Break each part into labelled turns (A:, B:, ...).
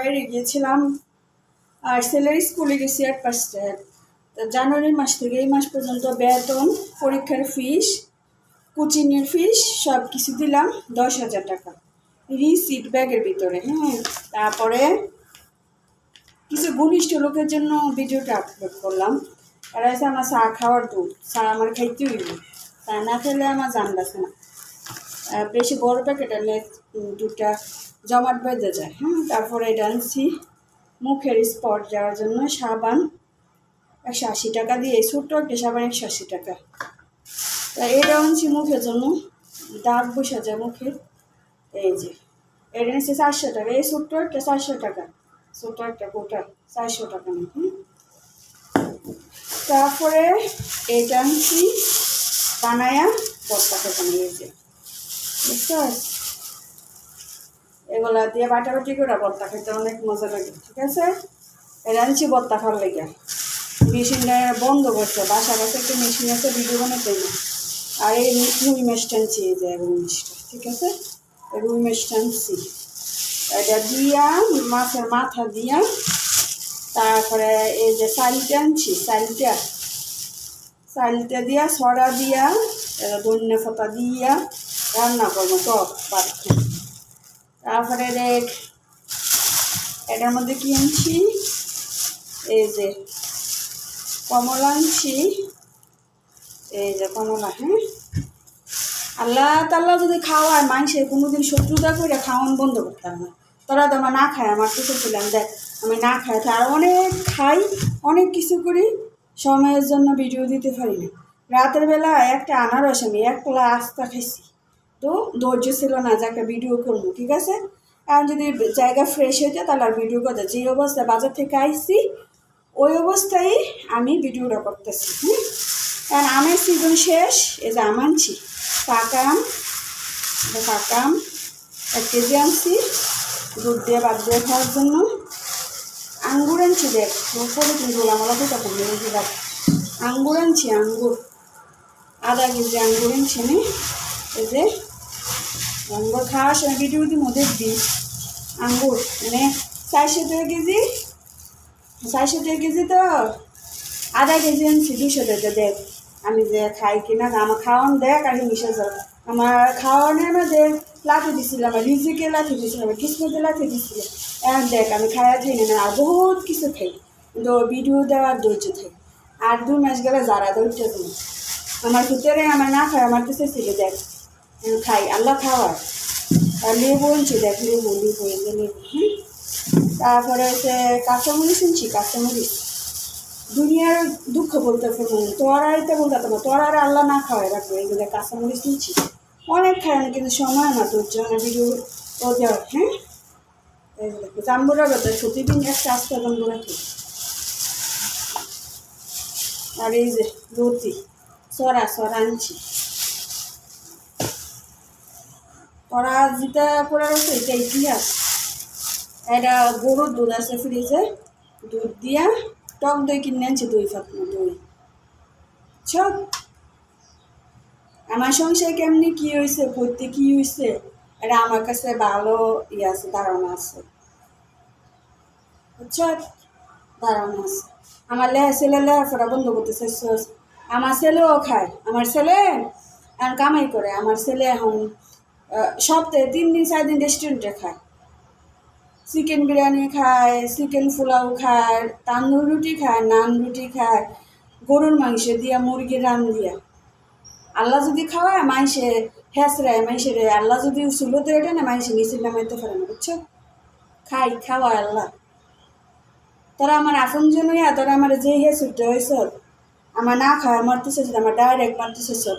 A: বাইরে গিয়েছিলাম, আর ছেলের স্কুলে গেছি এক পাঁচটা। তা জানুয়ারি মাস থেকে এই মাস পর্যন্ত বেতন, পরীক্ষার ফিস, কোচিংয়ের ফিস, সব কিছু দিলাম দশ হাজার টাকা। রিসিট ব্যাগের ভিতরে হ্যাঁ তারপরে কিছু ঘনিষ্ঠ লোকের জন্য ভিডিওটা আপলোড করলাম। আর আছে আমার চা খাওয়ার দুধ চা আমার খাইতে হইব। তা না খেলে আমার জান না। বেশি বড় প্যাকেট আনলে দুধটা জমাট বেঁধে যায়। হ্যাঁ তারপরে এটা আনছি মুখের স্পট যাওয়ার জন্য, সাবান একশো আশি টাকা দিয়ে ছোট্ট একটা সাবান একশো আশি টাকা। তা এটা আনছি মুখের জন্য, দাগ বসে যায় মুখে। এই যে, এটা নিচ্ছে চারশো টাকা, এই ছোট্ট একটা চারশো টাকা, ছোট্ট একটা গোটা চারশো টাকা নেই হুম। তারপরে এটা আনছি বানায়া বস্তাতে বানিয়েছে। এগুলা দিয়ে বাটাবাটি করে বত্তা খেতে অনেক মজা লাগে, ঠিক আছে? আনছি বত্তা খাওয়ার লেগে। মেশিনটা বন্ধ করছে বাসা বাসা একটা মেশিন আছে ভিডিও বানাতে না। আর এই রুই মাছটা আনছি, এই যে রুই মাছটা, ঠিক আছে? রুই মাছটা আনছি। এটা দিয়া, মাছের মাথা দিয়া, তারপরে এই যে চালটা আনছি, চালটা। চালটা দিয়া সরা দিয়া ধন্য পাতা দিয়া রান্না করব টক পাত্র তারপরে এটার মধ্যে কি আনছি? এই যে কমলা আনছি। এই যে কমলা হ্যাঁ? আল্লাহ তাল্লাহ যদি খাওয়ায় মানুষের কোনোদিন শত্রুতা করে খাওয়ান বন্ধ করতাম না। তোরা তো আমার না খায়, আমার তো ছিলাম দেখ, আমি না খাই আর অনেক খাই, অনেক কিছু করি, সময়ের জন্য ভিডিও দিতে পারি না। রাতের বেলা একটা আনারস আমি একলা আস্তা খাইছি। তো ধৈর্য ছিল না যে একটা ভিডিও করব, ঠিক আছে? আর যদি জায়গা ফ্রেশ হইতে তাহলে আর ভিডিও করতে যে অবস্থায় বাজার থেকে আইসি ওই অবস্থায় আমি ভিডিওটা করতেছি, হুম? কারণ আমের সিজন শেষ, এই যে আম আনছি, পাকা আম পাকা আম, এক কেজি আনছি, দুধ দিয়ে বাদ দিয়ে খাওয়ার জন্য। আঙ্গুর আনছি দেখ কিন্তু গোলামালা তখন দেখ। আঙ্গুর আনছি, আঙ্গুর। আধা কেজি আঙ্গুর আনছি আমি, এই যে আঙ্গুর খাওয়ার সময় দিই মধ্যে দিই আঙ্গুর মানে চারশো টাকা কেজি। চারশো টাকা কেজি তো আধা কেজি আনছি, দুশো টাকা দেখ। আমি যে খাই কিনা আমার খাওয়ান দেখ আর মিশে যাও আমার খাওয়ানোর মধ্যে লাঠি দিছিলাম, আর রিজিকে লাঠি দিছিলাম কিসমতে লাঠি দিছিলাম। এখন দেখ, আমি খাওয়া যাই না, আর বহুত কিছু খাই। কিন্তু ভিডিও দেওয়ার ধৈর্য থাকি আর দু মাস গেলে যারা ধৈর্য তুমি আমার ভিতরে আমার না খায়, আমার কিছু ছিল দেখ। আমি খাই আল্লাহ খাওয়ার। আর লেবু আনছি দেখ লেবু লেবু যে লেবু হুম তারপরে হচ্ছে কাঁচামরিচ শুনছি, কাঁচামরিচ। দুনিয়ার দুঃখ বলতে পারব না তোর আড়াইতে বলতে পারব আর আল্লাহ না খাওয়াই রাখব এগুলো কাঁচামরিচ নিচ্ছি অনেক খায় না কিন্তু সময় না, তোর জন্য ভিডিও ও দেওয়ার হ্যাঁ? জাম্বুরা বেতার প্রতিদিন একটা আস্তে জাম্বুরা ঠিক আর এই যে রুটি, সরা সরা আনছি। ওরা যেটা করে রয়েছে এটা ইতিহাস। এটা গরুর দুধ আছে ফ্রিজে দুধ দিয়া টক দই কিনে আনছি দই ফাটনো দই সব আমার সংসার কেমনি কি হয়েছে করতে কি হয়েছে এটা আমার কাছে ভালো ইয়ে আছে, ধারণা আছে। বুঝছ ধারণা আছে। আমার লেহা ছেলে লেহাপড়া বন্ধ করতে চাইছস আমার ছেলেও খায়, আমার ছেলে এখন কামাই করে, আমার ছেলে এখন সপ্তাহে তিন দিন, চার দিন রেস্টুরেন্টে খায়। চিকেন বিরিয়ানি খায় চিকেন পোলাও খায়, তান্দুর রুটি খায়, নান রুটি খায়, গরুর মাংস দিয়া, মুরগির রান দিয়া। আল্লাহ যদি খাওয়ায়, মাইসে হেসরায় মাইসে রে, আল্লাহ যদি সুলোতে এটা না, মাইসে মিছিল নামাইতে পারে না, বুঝছ? খাই, খাওয়ায় আল্লাহ। তোরা আমার আপন জন্যই তোরা আমার যে ছুটতে হয়েছ আমার না খাওয়া মারতেছে, আমার ডাইরেক্ট মারতেছে সব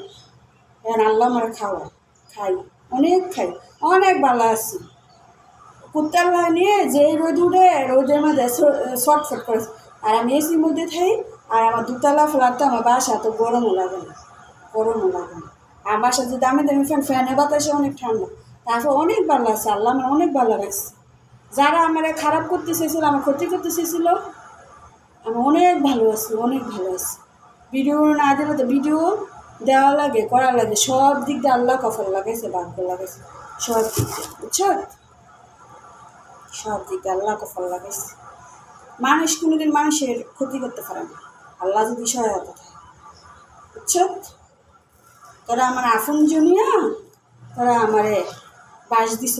A: এখন আল্লাহ আমার খাওয়া খাই। অনেক খাই অনেক ভালো আছি। কুত্তার নিয়ে যে রোদ উঠে, রোদের মধ্যে শর্টফট করে। আর আমি এসির মধ্যে থাই, আর আমার দুতলা ফ্ল্যাট তো আমার বাসা, তো গরমও লাগে না, গরমও লাগে না। আর বাসা যে দামি দামি ফ্যান ফ্যানে বাতাসে অনেক ঠান্ডা। তারপর অনেক ভালো আছে, আল্লাহ আমার অনেক ভালো রাখছে। যারা আমার খারাপ করতে চেয়েছিল, আমার ক্ষতি করতে চেয়েছিল, আমি অনেক ভালো আছি, অনেক ভালো আছি। ভিডিও না দিলে তো ভিডিও দেওয়া লাগে করা লাগে, সব দিক দিয়ে আল্লাহ কফল লাগাইছে ভাগ্য লাগাইছে, সব দিক দিয়ে, বুঝছ? সব দিকে আল্লাহ কফল লাগাইছে। মানুষ কোনোদিন মানুষের ক্ষতি করতে পারে না। আল্লাহ যদি সহায়তা থাকে বুঝছ? তোরা আমার আফন জনিয়া, তোরা আমারে বাস দিছ।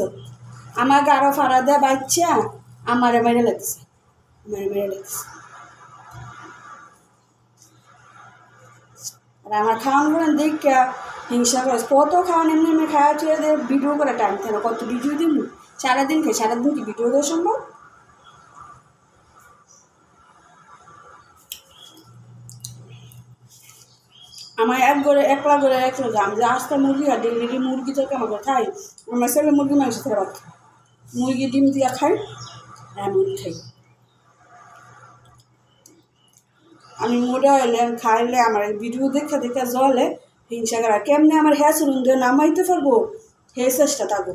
A: আমাকে গারো ফাড়া দেয় বাচ্চা, আমারে মেরে লাগছে মেরে মেরে লাগছে আর আমার খাওয়ান করেন দেখে হিংসা করে। কত খাওয়ান এমনি এমনি খাওয়া দিয়ে ভিডিও করে টাইম থাকে। কত ভিডিও দিন সারাদিন খাই, সারাদিন কি ভিডিও দেওয়া সম্ভব? আমার এক করে একলা করে এক আমি যে আস্তে মুরগি আর ডেলি মুরগি থেকে আমাকে খাই আমার ছেলে মুরগি মাংস ভাত মুরগি ডিম দিয়ে খাই এমন খাই। আমি মোটা হইলে খাইলে আমার ভিডিও দেখে দেখে জলে, হিংসা করা। কেমনে আমার হ্যাঁ শুনুন দিয়ে নামাইতে পারব? হে চেষ্টা থাকো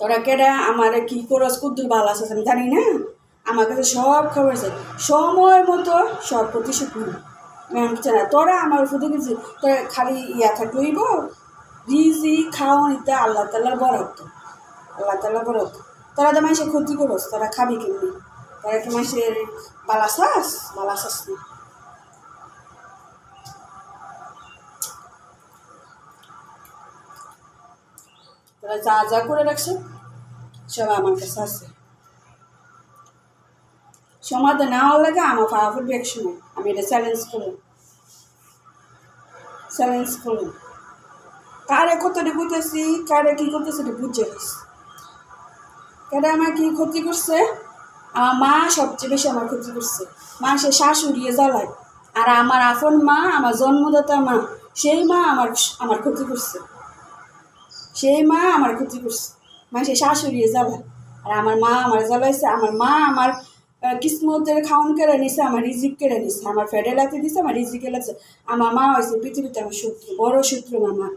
A: তোরা কেডা আমার কি করস, কুদ্দুর ভালো আছে আমি জানি না। আমার কাছে সব খবর আছে। সময় মতো সব প্রতিশোধ নিই না তোরা আমার উপর দেখেছি তোরা খালি ইয়া থাকলেইব রিজি খাও নিতে আল্লাহ তাল্লার বরাদ্দ আল্লাহ তাল্লার বরাদ্দ তোরা তো মানুষের ক্ষতি করস, তোরা খাবি কেমনি? মানুষের বালাসাস বালাসাস না তোরা যা যা করে রাখছো সব আমার কাছে আছে সমাধান নেওয়ার লাগে আমার পাওয়া এক সময় আমি এটা চ্যালেঞ্জ করলাম চ্যালেঞ্জ করলাম কারে কতটা বুঝতেছি কারে কী করতেছে এটা বুঝে গেছি কেটা আমার কী ক্ষতি করছে আমার মা সবচেয়ে বেশি আমার ক্ষতি করছে। মা, সে শাশুড়িয়ে জ্বালায়। আর আমার আপন মা, আমার জন্মদাতা মা, সেই মা আমার আমার ক্ষতি করছে। সেই মা আমার ক্ষতি করছে। মা, সে শাশুড়ি জ্বালায়। আর আমার মা আমার জ্বালাইছে। আমার মা আমার কিসমতের খাওয়ান কেড়ে নিছে, আমার রিজিক কেড়ে নিছে। আমার ফেডে লাগতে দিছে, আমার রিজিক লাগছে। আমার মা হয়েছে পৃথিবীতে আমার শত্রু, বড় শত্রু আমার মা